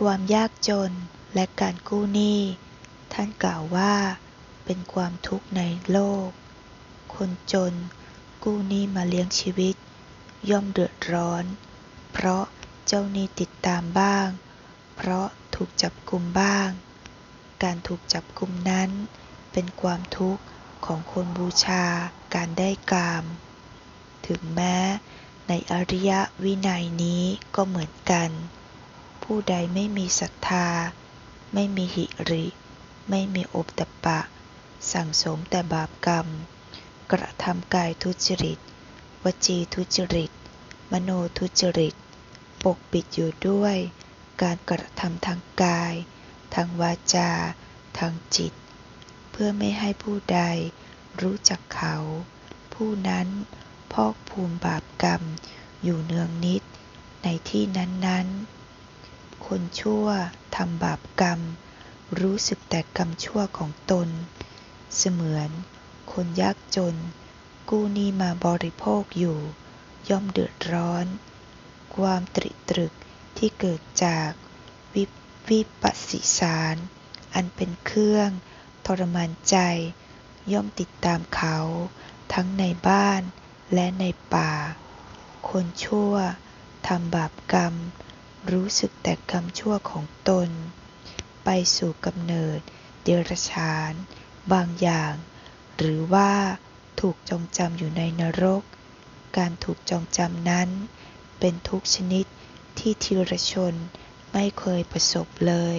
ความยากจนและการกู้หนี้ ท่านกล่าวว่า เป็นความทุกข์ในโลก คนจน กู้หนี้มาเลี้ยงชีวิต ย่อมเดือดร้อน เพราะเจ้าหนี้ติดตามบ้าง เพราะถูกจับกุมบ้าง การถูกจับกุมนั้น เป็นความทุกข์ของคนบูชาการได้กาม ถึงแม้ในอริยวินัยนี้ก็เหมือนกัน ผู้ใดไม่มีศรัทธา ไม่มีหิริ ไม่มีอปตปะ สั่งสมแต่บาปกรรม กระทำกายทุจริต วจีทุจริต มโนทุจริต ปกปิดอยู่ด้วย การกระทำทางกาย ทางวาจา ทางจิต เพื่อไม่ให้ผู้ใดรู้จักเขา ผู้นั้นพอกพูนบาปกรรมอยู่เนืองนิดในที่นั้นๆ คนชั่วทำบาปกรรม รู้สึกแต่กรรมชั่วของตน เสมือน คนยากจน กู้หนี้มาบริโภคอยู่ ย่อมเดือดร้อน ความตริตรึกที่เกิดจากวิวิปัสสิสาร อันเป็นเครื่องทรมานใจ ย่อมติดตามเขา ทั้งในบ้านและในป่า คนชั่วทำบาปกรรม รู้สึกแต่กรรมชั่วของตน ไปสู่กำเนิด เดรัจฉาน บางอย่าง หรือว่าถูกจองจำอยู่ในนรก การถูกจองจำนั้น เป็นทุกชนิดที่ทีรชนไม่เคยประสบเลย